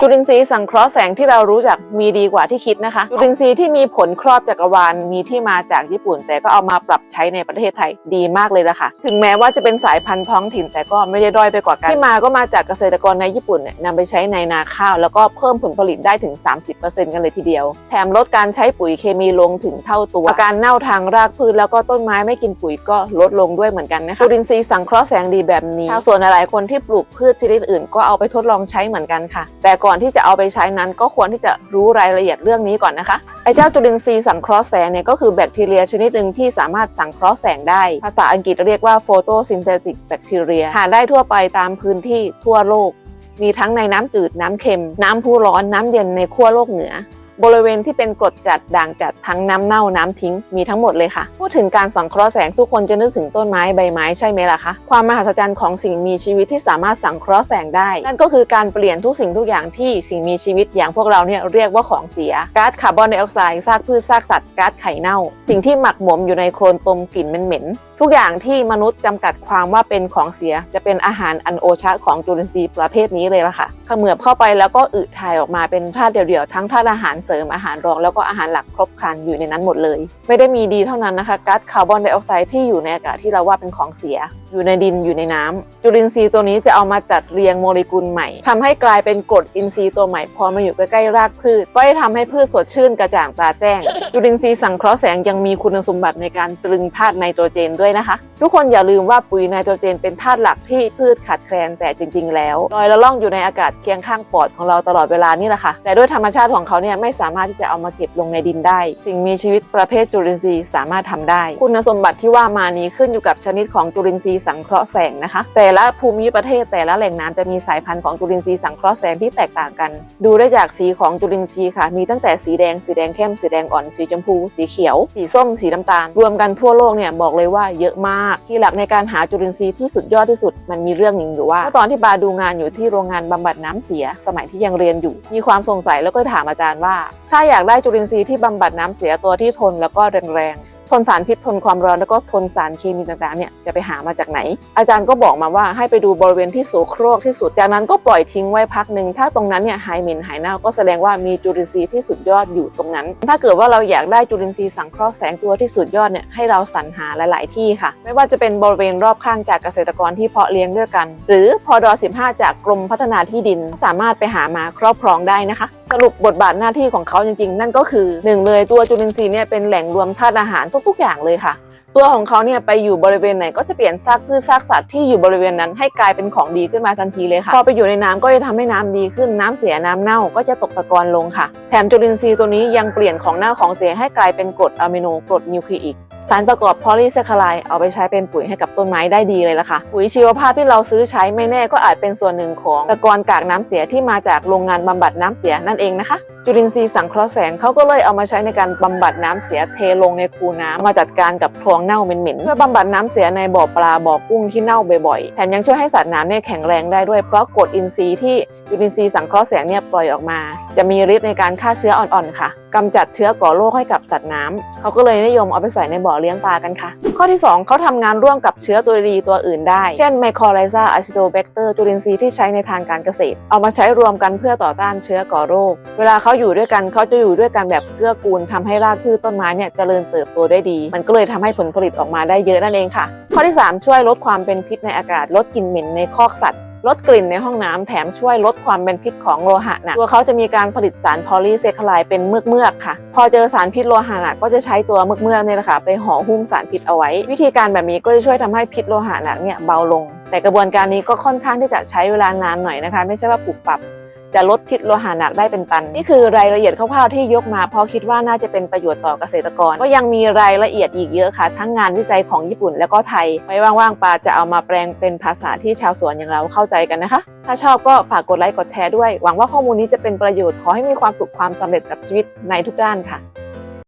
จุลินทรีย์สังเคราะห์แสงที่เรารู้จักมีดีกว่าที่คิดนะคะ จุลินทรีย์ที่มีผลครอบจักรวาลมีที่มาจากญี่ปุ่น แต่ก็เอามาปรับใช้ในประเทศไทยดีมากเลยละค่ะ ถึงแม้ว่าจะเป็นสายพันธุ์ท้องถิ่นแต่ก็ไม่ได้ด้อยไปกว่ากันที่มาก็มาจากเกษตรกรในญี่ปุ่นเนี่ยนำไปใช้ในนาข้าว แล้วก็เพิ่มผลผลิตได้ถึง 30%กันเลยทีเดียว แถมลดการใช้ปุ๋ยเคมีลงถึงเท่าตัวการเน่าทางรากพืชแล้วก็ต้นไม้ไม่กินปุ๋ยก็ลดลงด้วยเหมือนกันนะคะจุลินทรีย์สังเคราะห์แสงดีแบบนี้ชาวสวนหลายคนที่ปลูกพืชชนิดอื่น ก็เอาไปทดลองใช้เหมือนกันค่ะ แต่ก่อนที่จะเอาไปใช้นั้น ก็ควรที่จะรู้รายละเอียดเรื่องนี้ก่อนนะคะไอ้เจ้าจุลินทรีย์สังเคราะห์แสงเนี่ยก็คือแบคทีเรียชนิดหนึ่งที่สามารถสังเคราะห์แสงได้ ภาษาอังกฤษเรียกว่าโฟโตซินเทติกแบคทีเรียหาได้ทั่วไปตามพื้นที่ทั่วโลก มีทั้งในน้ำจืดน้ำเค็ม น้ำพุร้อนน้ำเย็นในขั้วโลกเหนือ บริเวณที่เป็นกรดจัดด่างจัดทั้งน้ำเน่าน้ำทิ้งมีทั้งหมดเลยค่ะ พูดถึงการสังเคราะห์แสงทุกคนจะนึกถึงต้นไม้ใบไม้ใช่ไหมล่ะคะ ความมหัศจรรย์ของสิ่งมีชีวิตที่สามารถสังเคราะห์แสงได้ นั่นก็คือการเปลี่ยนทุกสิ่งทุกอย่างที่สิ่งมีชีวิตอย่างพวกเราเนี่ยเรียกว่าของเสียก๊าซคาร์บอนไดออกไซด์ซากพืชซากสัตว์ก๊าซไข่เน่า สิ่งที่หมักหมมอยู่ในโคลนตมกลิ่นเหม็น ทุกอย่างที่มนุษย์จำกัดความว่าเป็นของเสีย จะเป็นอาหารอันโอชะของจุลินทรีย์ประเภทนี้เลยล่ะค่ะเขมือบเข้าไปแล้วก็อึถ่ายออกมาเป็นธาตุเดี่ยวๆทั้งธาตุอาหารเสริมอาหารรองแล้วก็อาหารหลักครบครันอยู่ในนั้นหมดเลย ไม่ได้มีดีเท่านั้นนะคะก๊าซคาร์บอนไดออกไซด์ที่อยู่ในอากาศที่เราว่าเป็นของเสีย อยู่ในดินอยู่ในน้ำจุลินทรีย์ตัวนี้จะเอามาจัดเรียงโมเลกุลใหม่ทำให้กลายเป็นกรดอินทรีย์ตัวใหม่พอมาอยู่ใกล้ๆรากพืชก็จะทำให้พืชสดชื่นกระจ่างตาแจ้ง จุลินทรีย์สังเคราะห์แสงยังมีคุณสมบัติในการตรึงธาตุไนโตรเจนด้วยนะคะ ทุกคนอย่าลืมว่าปุ๋ยไนโตรเจนเป็นธาตุหลักที่พืชขาดแคลนแต่จริง ๆ แล้วลอยละล่องอยู่ในอากาศเคียงข้างปอดของเราตลอดเวลานี่แหละค่ะ แต่ด้วยธรรมชาติของเขาเนี่ยไม่สามารถที่จะเอามาเก็บลงในดินได้ สิ่งมีชีวิตประเภทจุลินทรีย์สามารถทำได้ คุณสมบัติที่ว่ามานี้ขึ้นอยู่กับชนิดของจุลินทรีย์สังเคราะห์แสงนะคะ แต่ละภูมิประเทศแต่ละแหล่งน้ำจะมีสายพันธุ์ของจุลินทรีย์สังเคราะห์แสงที่แตกต่างกัน ดูได้จากสีของจุลินทรีย์ค่ะ มีตั้งแต่สีแดง สีแดงเข้ม สีแดงอ่อน สีชมพู สีเขียว สีส้ม สีน้ำตาล รวมกันทั่วโลกเนี่ยบอกเลยว่าเยอะมาก ที่หลักในการหาจุลินทรีย์ที่สุดยอดที่สุด มันมีเรื่องหนึ่งอยู่ว่าตอนที่บาดูงานอยู่ที่โรงงานบำบัดน้ำเสีย สมัยที่ยังเรียนอยู่ มีความสงสัยแล้วก็ถามอาจารย์ว่า ถ้าอยากได้จุลินทรีย์ที่บำบัดน้ำเสียตัวที่ทนแล้วก็แรงๆ ทนสารพิษทนความร้อนแล้วก็ทนสารเคมีต่างๆเนี่ยจะไปหามาจากไหน อาจารย์ก็บอกมาว่าให้ไปดูบริเวณที่โสโครกที่สุด จากนั้นก็ปล่อยทิ้งไว้พักหนึ่งถ้าตรงนั้นเนี่ยหายเหม็นหายเน่าก็แสดงว่ามีจุลินทรีย์ที่สุดยอดอยู่ตรงนั้น ถ้าเกิดว่าเราอยากได้จุลินทรีย์สังเคราะห์แสงตัวที่สุดยอดเนี่ยให้เราสรรหาหลาย ๆ ที่ค่ะ ไม่ว่าจะเป็นบริเวณรอบข้างจากเกษตรกรที่เพาะเลี้ยงด้วยกัน หรือพอดอ15 จากกรมพัฒนาที่ดินสามารถไปหามาครอบครองได้นะคะ สรุปบทบาทหน้าที่ของเขาจริงๆ นั่นก็คือหนึ่งเลยตัวจุลินทรีย์เนี่ยเป็นแหล่งรวมธาตุอาหารทุกๆอย่างเลยค่ะ ตัวของเขาเนี่ยไปอยู่บริเวณไหนก็จะเปลี่ยนซากพืชซากสัตว์ที่อยู่บริเวณนั้นให้กลายเป็นของดีขึ้นมาทันทีเลยค่ะ พอไปอยู่ในน้ำก็จะทำให้น้ำดีขึ้นน้ำเสียน้ำเน่าก็จะตกตะกอนลงค่ะ แถมจุลินทรีย์ตัวนี้ยังเปลี่ยนของเน่าของเสียให้กลายเป็นกรดอะมิโนกรดนิวคลีอิก สารประกอบพอลีแซคคาไลด์เอาไปใช้เป็นปุ๋ยให้กับต้นไม้ได้ดีเลยล่ะค่ะ ปุ๋ยชีวภาพที่เราซื้อใช้ไม่แน่ก็อาจเป็นส่วนหนึ่งของตะกอนกากน้ำเสียที่มาจากโรงงานบำบัดน้ำเสียนั่นเองนะคะ จุลินทรีย์สังเคราะห์แสงเขาก็เลยเอามาใช้ในการบำบัดน้ำเสียเทลงในคูน้ำมาจัดการกับคลองเน่าเหม็นๆช่วยบำบัดน้ำเสียในบ่อปลาบ่อกุ้งที่เน่าบ่อยๆแถมยังช่วยให้สัตว์น้ำเนี่ยแข็งแรงได้ด้วยเพราะกรดอินทรีย์ที่จุลินทรีย์สังเคราะห์แสงเนี่ยปล่อยออกมา จะมีฤทธิ์ในการฆ่าเชื้ออ่อนๆค่ะกำจัดเชื้อก่อโรคให้กับสัตว์น้ำเขาก็เลยนิยมเอาไปใส่ในบ่อเลี้ยงปลากันค่ะ ข้อที่ 2 เขาทำงานร่วมกับเชื้อตัวดีตัวอื่นได้ เช่นไมโครไลซาอะซิโตแบคเตอร์จุลินทรีย์ที่ใช้ในทางการเกษตร เอามาใช้รวมกันเพื่อต่อต้านเชื้อก่อโรค เวลาเขาอยู่ด้วยกันเขาจะอยู่ด้วยกันแบบเกื้อกูลทำให้รากพืชต้นไม้เนี่ยเจริญเติบโตได้ดี มันก็เลยทำให้ผลผลิตออกมาได้เยอะนั่นเองค่ะ ข้อที่ 3 ช่วยลดความเป็นพิษในอากาศลดกลิ่นเหม็นในคอกสัตว์ ลดกลิ่นในห้องน้ำแถมช่วยลดความเป็นพิษของโลหะหนักตัวเขาจะมีการผลิตสารพอลีเซคลายเป็นเมือกเมือกๆค่ะ พอเจอสารพิษโลหะหนักก็จะใช้ตัวเมือกเมือกๆเนี่ยแหละค่ะไปห่อหุ้มสารพิษเอาไว้ วิธีการแบบนี้ก็จะช่วยทำให้พิษโลหะหนักเนี่ยเบาลง แต่กระบวนการนี้ก็ค่อนข้างที่จะใช้เวลานานหน่อยนะคะ ไม่ใช่ว่าปุบปับ จะลดพิษโลหะหนักได้เป็นตัน นี่คือรายละเอียดคร่าวๆที่ยกมา เพราะคิดว่าน่าจะเป็นประโยชน์ต่อเกษตรกร ก็ยังมีรายละเอียดอีกเยอะค่ะ ทั้งงานวิจัยของญี่ปุ่นและก็ไทย ไว้ว่างๆปาจะเอามาแปลงเป็นภาษาที่ชาวสวนอย่างเราเข้าใจกันนะคะ ถ้าชอบก็ฝากกดไลค์กดแชร์ด้วย หวังว่าข้อมูลนี้จะเป็นประโยชน์ขอให้มีความสุขความสำเร็จกับชีวิตในทุกด้านค่ะ